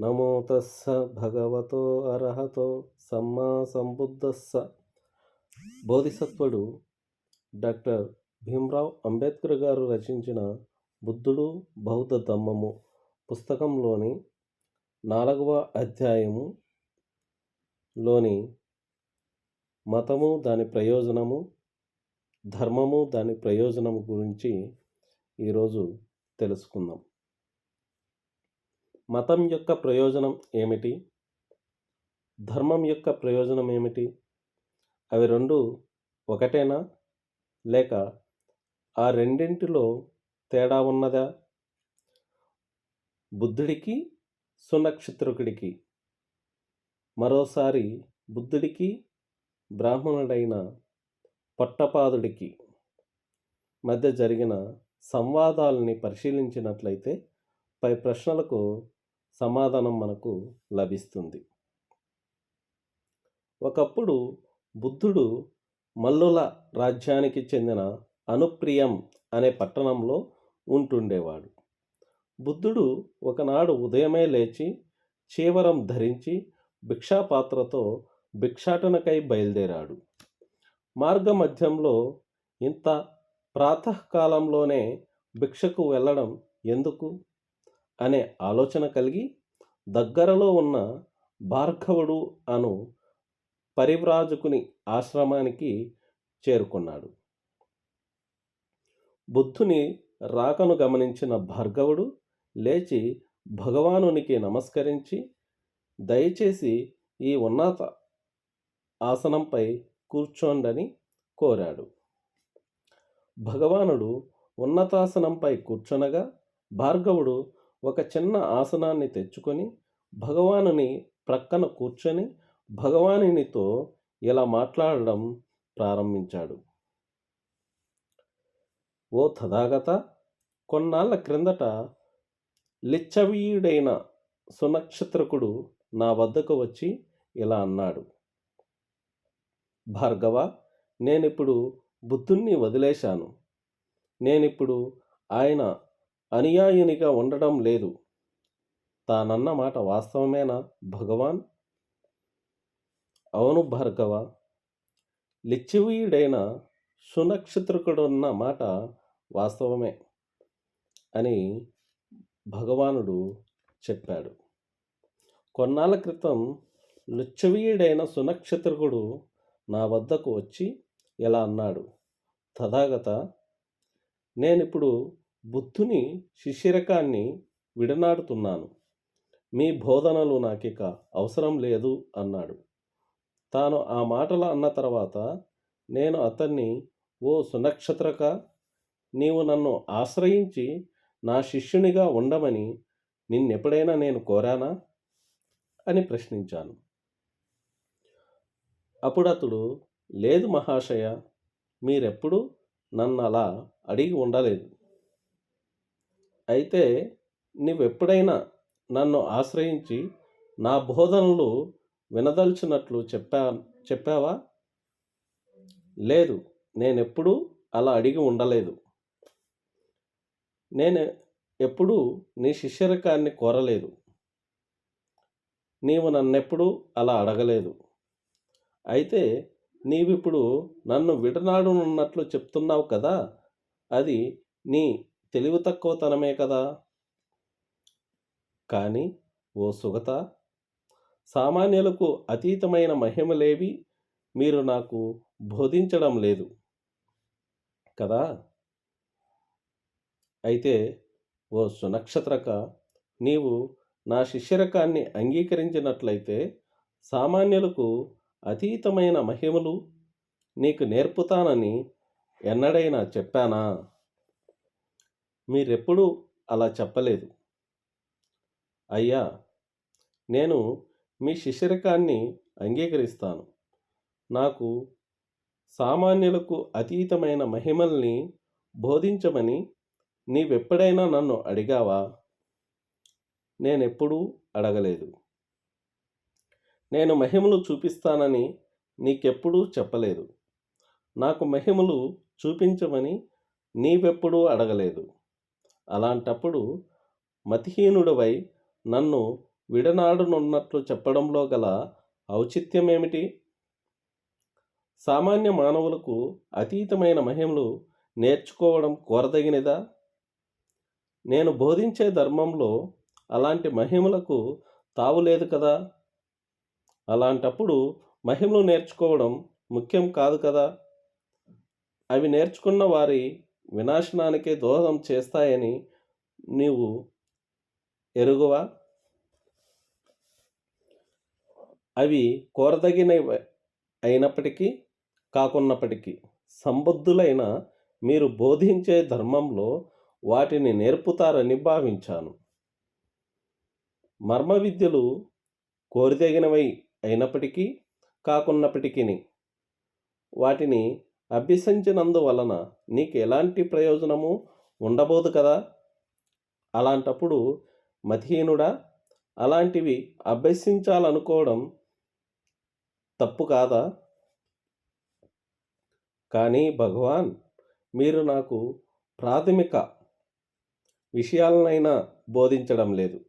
నమో తస్స భగవతో అర్హతో సమ్మా సంబుద్ధస్స. బోధిసత్వుడు డాక్టర్ భీమ్రావ్ అంబేద్కర్ గారు రచించిన బుద్ధుడు బౌద్ధ ధమ్మము పుస్తకంలోని నాలుగవ అధ్యాయము లోని మతము దాని ప్రయోజనము ధర్మము దాని ప్రయోజనము గురించి ఈరోజు తెలుసుకుందాం. మతం యొక్క ప్రయోజనం ఏమిటి? ధర్మం యొక్క ప్రయోజనం ఏమిటి? అవి రెండు ఒకటేనా? లేక ఆ రెండింటిలో తేడా ఉన్నదా? బుద్ధుడికి సునక్షత్రుకుడికి. మరోసారి బుద్ధుడికి బ్రాహ్మణుడైన పట్టపాదుడికి మధ్య జరిగిన సంవాదాలని పరిశీలించినట్లయితే పై ప్రశ్నలకు సమాధానం మనకు లభిస్తుంది. ఒకప్పుడు బుద్ధుడు మల్లుల రాజ్యానికి చెందిన అనుప్రియం అనే పట్టణంలో ఉంటుండేవాడు. బుద్ధుడు ఒకనాడు ఉదయమే లేచి చీవరం ధరించి భిక్షాపాత్రతో భిక్షాటనకై బయలుదేరాడు. మార్గ మధ్యంలో ఇంత ప్రాతకాలంలోనే భిక్షకు వెళ్ళడం ఎందుకు? అనే ఆలోచన కలిగి దగ్గరలో ఉన్న భార్గవుడు అను పరివ్రాజకుని ఆశ్రమానికి చేరుకున్నాడు. బుద్ధుని రాకను గమనించిన భార్గవుడు లేచి భగవానునికి నమస్కరించి దయచేసి ఈ ఉన్నత ఆసనంపై కూర్చోండని కోరాడు. భగవానుడు ఉన్నతాసనంపై కూర్చొనగా భార్గవుడు ఒక చిన్న ఆసనాన్ని తెచ్చుకొని భగవానుని ప్రక్కన కూర్చొని భగవానినితో ఇలా మాట్లాడడం ప్రారంభించాడు. ఓ తథాగత కొన్నాళ్ళ క్రిందట లిచ్చవీయుడైన సునక్షత్రకుడు నా వద్దకు వచ్చి ఇలా అన్నాడు. భార్గవ నేనిప్పుడు బుద్ధుణ్ణి వదిలేశాను. నేనిప్పుడు ఆయన అనుయాయునిగా ఉండడం లేదు. తానన్న మాట వాస్తవమేనా? భగవాన్? అవును భార్గవ. లిచ్చివీయుడైన సునక్షత్రకుడున్న మాట వాస్తవమే అని భగవానుడు చెప్పాడు. కొన్నాళ్ళ క్రితం లుచ్చవీయుడైన సునక్షత్రకుడు నా వద్దకు వచ్చి ఇలా అన్నాడు. తథాగత నేనిప్పుడు బుద్ధుని శిష్యరకాన్ని విడనాడుతున్నాను. మీ బోధనలు నాకిక అవసరం లేదు అన్నాడు. తాను ఆ మాటలు అన్న తర్వాత నేను అతన్ని ఓ సునక్షత్రక నీవు నన్ను ఆశ్రయించి నా శిష్యునిగా ఉండమని నిన్నెప్పుడైనా నేను కోరానా? అని ప్రశ్నించాను. అప్పుడు అతడు లేదు మహాశయ మీరెప్పుడు నన్ను అలా అడిగి ఉండలేదు. అయితే నీవెప్పుడైనా నన్ను ఆశ్రయించి నా బోధనలు వినదల్చినట్లు చెప్పా చెప్పావా? లేదు నేనెప్పుడూ అలా అడిగి ఉండలేదు. నేను ఎప్పుడూ నీ శిష్యరకాన్ని కోరలేదు. నీవు నన్నెప్పుడూ అలా అడగలేదు. అయితే నీవిప్పుడు నన్ను విడనాడునున్నట్లు చెప్తున్నావు కదా అది నీ తెలివి తక్కువతనమే కదా. కానీ ఓ సుగత సామాన్యులకు అతీతమైన మహిమలేవి మీరు నాకు బోధించడం లేదు. కదా? అయితే ఓ సునక్షత్రక నీవు నా శిష్యరకాన్ని అంగీకరించినట్లయితే సామాన్యులకు అతీతమైన మహిమలు నీకు నేర్పుతానని ఎన్నడైనా చెప్పానా? మీరెప్పుడూ అలా చెప్పలేదు. అయ్యా నేను మీ శిష్యరికాన్ని అంగీకరిస్తాను. నాకు సామాన్యులకు అతీతమైన మహిమల్ని బోధించమని నీవెప్పుడైనా నన్ను అడిగావా? నేనెప్పుడూ అడగలేదు. నేను మహిమలు చూపిస్తానని నీకెప్పుడూ చెప్పలేదు. నాకు మహిమలు చూపించమని నీవెప్పుడూ అడగలేదు. అలాంటప్పుడు మతిహీనుడవై నన్ను విడనాడునున్నట్లు చెప్పడంలో గల ఔచిత్యం ఏమిటి సామాన్య మానవులకు అతీతమైన మహిమలు నేర్చుకోవడం కోరదగినదా? నేను బోధించే ధర్మంలో అలాంటి మహిమలకు తావులేదు కదా? అలాంటప్పుడు మహిమలు నేర్చుకోవడం ముఖ్యం కాదు కదా? అవి నేర్చుకున్న వారి వినాశనానికే దోహదం చేస్తాయని నీవు ఎరుగువా? అవి కోరదగినవి అయినప్పటికీ కాకున్నప్పటికీ సంబుద్ధులైన మీరు బోధించే ధర్మంలో వాటిని నేర్పుతారని భావించాను. మర్మ విద్యలు కోరిదగినవై అయినప్పటికీ కాకున్నప్పటికీ వాటిని అభ్యసించినందువలన నీకు ఎలాంటి ప్రయోజనము ఉండబోదు కదా? అలాంటప్పుడు మతిహీనుడా అలాంటివి అభ్యసించాలనుకోవడం తప్పు కాదా? కానీ భగవాన్ మీరు నాకు ప్రాథమిక విషయాలనైనా బోధించడం లేదు.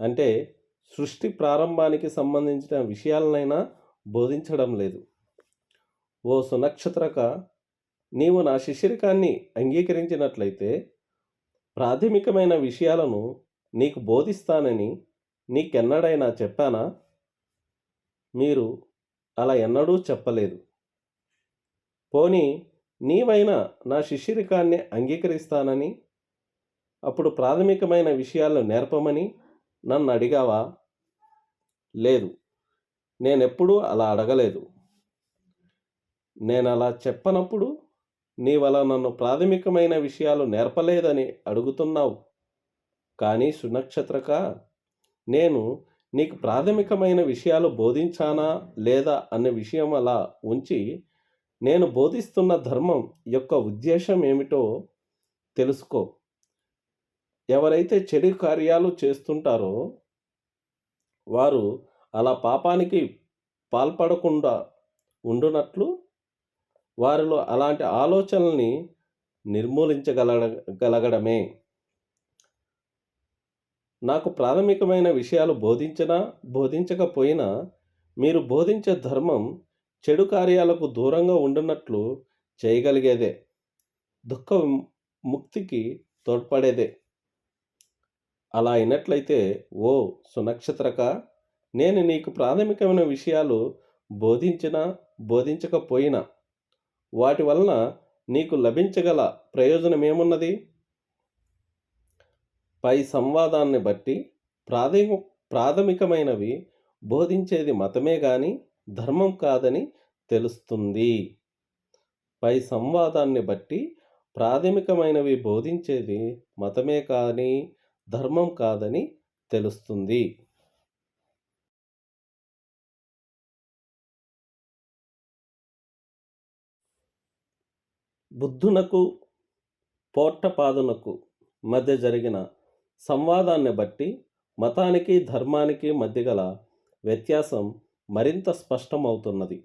అంటే సృష్టి ప్రారంభానికి సంబంధించిన విషయాలనైనా బోధించడం లేదు. ఓ సునక్షత్రక నీవు నా శిష్యరికాన్ని అంగీకరించినట్లయితే ప్రాథమికమైన విషయాలను నీకు బోధిస్తానని నీకెన్నడైనా చెప్పానా? మీరు అలా ఎన్నడూ చెప్పలేదు. పోనీ నీవైనా నా శిష్యరికాన్ని అంగీకరిస్తానని అప్పుడు ప్రాథమికమైన విషయాలు నేర్పమని నన్ను అడిగావా లేదు. నేనెప్పుడూ అలా అడగలేదు. నేను అలా చెప్పనప్పుడు నీవలా నన్ను ప్రాథమికమైన విషయాలు నేర్పలేదని అడుగుతున్నావు. కానీ సునక్షత్రక నేను నీకు ప్రాథమికమైన విషయాలు బోధించానా లేదా అనే విషయం అలా ఉంచి నేను బోధిస్తున్న ధర్మం యొక్క ఉద్దేశం ఏమిటో తెలుసుకో. ఎవరైతే చెడు కార్యాలు చేస్తుంటారో వారు అలా పాపానికి పాల్పడకుండా ఉండునట్లు వారిలో అలాంటి ఆలోచనల్ని నిర్మూలించగల గలగడమే నాకు ప్రాథమికమైన విషయాలు బోధించినా బోధించకపోయినా మీరు బోధించే ధర్మం చెడు కార్యాలకు దూరంగా ఉండునట్లు చేయగలిగేదే. దుఃఖ ముక్తికి తోడ్పడేదే. అలా అయినట్లయితే ఓ సునక్షత్రక నేను నీకు ప్రాథమికమైన విషయాలు బోధించినా బోధించకపోయినా వాటి వలన నీకు లభించగల ప్రయోజనం ఏమున్నది? పై సంవాదాన్ని బట్టి ప్రాథమిక ప్రాథమికమైనవి బోధించేది మతమే కానీ ధర్మం కాదని తెలుస్తుంది. పై సంవాదాన్ని బట్టి ప్రాథమికమైనవి బోధించేది మతమే కానీ ధర్మం కాదని తెలుస్తుంది. బుద్ధునకు పోట్టపాదునకు మధ్య జరిగిన సంవాదాన్ని బట్టి మతానికి ధర్మానికి మధ్య గల వ్యత్యాసం మరింత స్పష్టమవుతున్నది.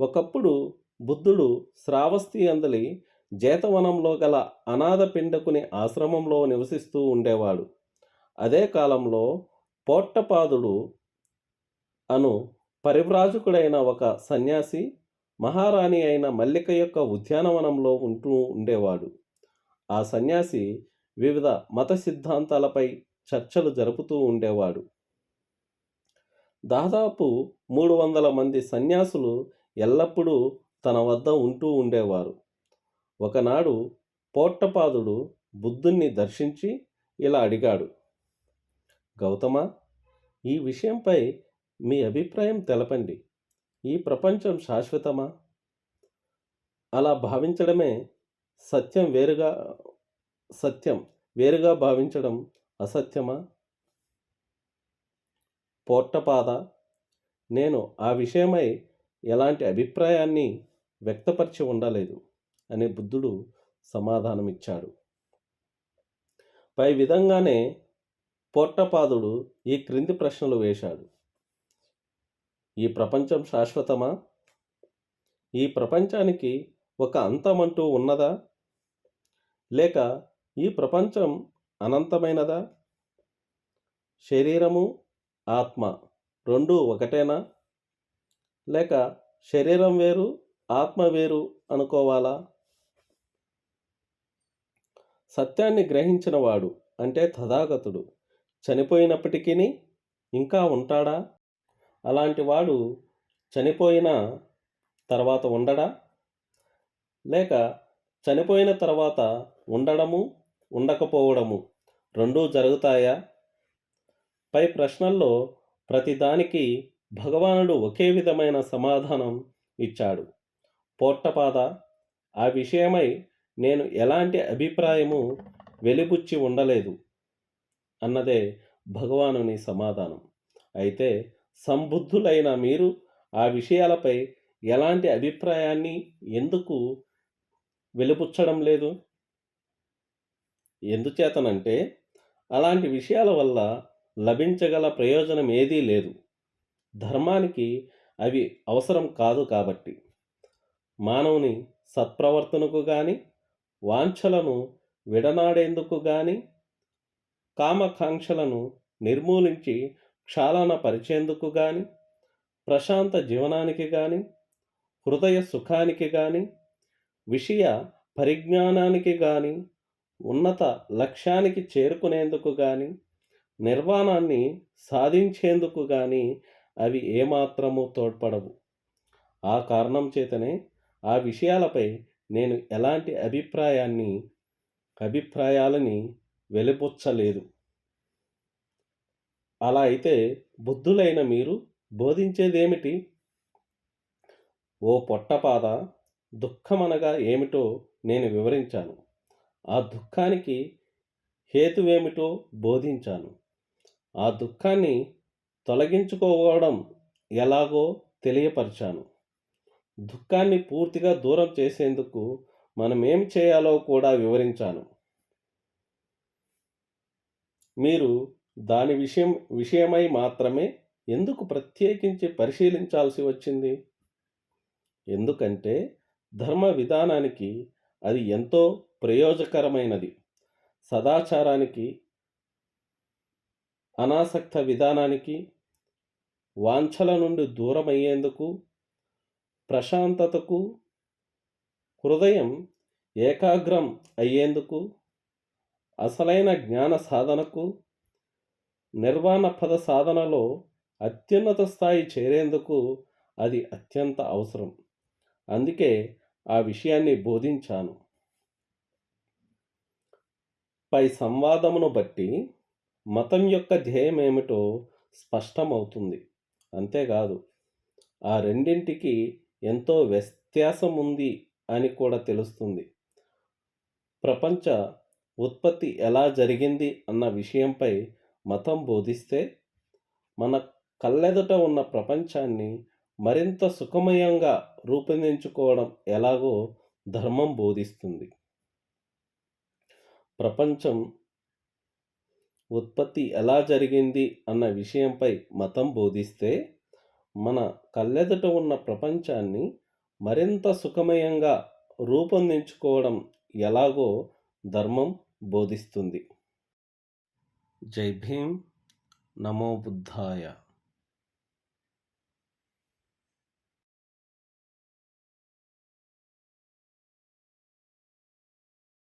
ఒకప్పుడు బుద్ధుడు శ్రావస్తి అందలి జేతవనంలో గల అనాథ పిండకుని ఆశ్రమంలో నివసిస్తూ ఉండేవాడు. అదే కాలంలో పోట్టపాదుడు అను పరివ్రాజకుడైన ఒక సన్యాసి మహారాణి అయిన మల్లిక యొక్క ఉద్యానవనంలో ఉంటూ ఉండేవాడు. ఆ సన్యాసి వివిధ మత సిద్ధాంతాలపై చర్చలు జరుపుతూ ఉండేవాడు. దాదాపు మూడు వందల మంది సన్యాసులు ఎల్లప్పుడూ తన వద్ద ఉంటూ ఉండేవారు. ఒకనాడు పోట్టపాదుడు బుద్ధుణ్ణి దర్శించి ఇలా అడిగాడు గౌతమ ఈ విషయంపై మీ అభిప్రాయం తెలపండి. ఈ ప్రపంచం శాశ్వతమా? అలా భావించడమే సత్యం వేరుగా సత్యం వేరుగా భావించడం అసత్యమా? పోట్టపాద నేను ఆ విషయమై ఎలాంటి అభిప్రాయాన్ని వ్యక్తపరిచి ఉండలేదు అని బుద్ధుడు సమాధానమిచ్చాడు. పై విధంగానే పోట్టపాదుడు ఈ క్రింది ప్రశ్నలు వేశాడు. ఈ ప్రపంచం శాశ్వతమా? ఈ ప్రపంచానికి ఒక అంతమంటూ ఉన్నదా? లేక ఈ ప్రపంచం అనంతమైనదా? శరీరము ఆత్మ రెండు ఒకటేనా? లేక శరీరం వేరు ఆత్మ వేరు అనుకోవాలా? సత్యాన్ని గ్రహించినవాడు అంటే తథాగతుడు చనిపోయినప్పటికీ ఇంకా ఉంటాడా? అలాంటి వాడు చనిపోయిన తర్వాత ఉండడా? లేక చనిపోయిన తర్వాత ఉండడము ఉండకపోవడము రెండూ జరుగుతాయా? పై ప్రశ్నల్లో ప్రతిదానికి భగవానుడు ఒకే విధమైన సమాధానం ఇచ్చాడు. పోట్టపాద ఆ విషయమై నేను ఎలాంటి అభిప్రాయము వెలిబుచ్చి ఉండలేదు అన్నదే భగవానుని సమాధానం. అయితే సంబుద్ధులైన మీరు ఆ విషయాలపై ఎలాంటి అభిప్రాయాన్ని ఎందుకు వెలుపుచ్చడం లేదు? ఎందుచేతనంటే అలాంటి విషయాల వల్ల లభించగల ప్రయోజనం ఏదీ లేదు. ధర్మానికి అవి అవసరం కాదు కాబట్టి. మానవుని సత్ప్రవర్తనకు కానీ వాంఛలను విడనాడేందుకు కానీ కామకాంక్షలను నిర్మూలించి క్షాళన పరిచేందుకు కానీ ప్రశాంత జీవనానికి కానీ హృదయ సుఖానికి కానీ విషయ పరిజ్ఞానానికి కానీ ఉన్నత లక్ష్యానికి చేరుకునేందుకు కానీ నిర్వాణాన్ని సాధించేందుకు కానీ అవి ఏమాత్రము తోడ్పడవు. ఆ కారణం చేతనే ఆ విషయాలపై నేను ఎలాంటి అభిప్రాయాన్ని అభిప్రాయాలని వెలిపుచ్చలేదు అలా అయితే బుద్ధులైన మీరు బోధించేదేమిటి? ఓ పొట్టపాద దుఃఖమనగా ఏమిటో నేను వివరించాను. ఆ దుఃఖానికి హేతువేమిటో బోధించాను. ఆ దుఃఖాన్ని తొలగించుకోవడం ఎలాగో తెలియపరిచాను. దుఃఖాన్ని పూర్తిగా దూరం చేసేందుకు మనం ఏం చేయాలో కూడా వివరించాను. మీరు దాని విషయం విషయమై మాత్రమే ఎందుకు ప్రత్యేకించి పరిశీలించాల్సి వచ్చింది? ఎందుకంటే ధర్మ విధానానికి అది ఎంతో ప్రయోజకరమైనది. సదాచారానికి అనాసక్త విధానానికి వాంఛల నుండి దూరమయ్యేందుకు ప్రశాంతతకు హృదయం ఏకాగ్రం అయ్యేందుకు అసలైన జ్ఞాన సాధనకు నిర్వాణ పద సాధనలో అత్యున్నత స్థాయి చేరేందుకు అది అత్యంత అవసరం. అందుకే ఆ విషయాన్ని బోధించాను. పై సంవాదమును బట్టి మతం యొక్క ధ్యేయం ఏమిటో స్పష్టమవుతుంది. అంతేకాదు ఆ రెండింటికి ఎంతో వ్యత్యాసం ఉంది అని కూడా తెలుస్తుంది. ప్రపంచ ఉత్పత్తి ఎలా జరిగింది అన్న విషయంపై మతం బోధిస్తే మన కళ్ళెదుట ఉన్న ప్రపంచాన్ని మరింత సుఖమయంగా రూపొందించుకోవడం ఎలాగో ధర్మం బోధిస్తుంది. ప్రపంచం ఉత్పత్తి ఎలా జరిగింది అన్న విషయంపై మతం బోధిస్తే మన కళ్ళెదుట ఉన్న ప్రపంచాన్ని మరింత సుఖమయంగా రూపొందించుకోవడం ఎలాగో ధర్మం బోధిస్తుంది. जय भीम नमो बुद्धाय।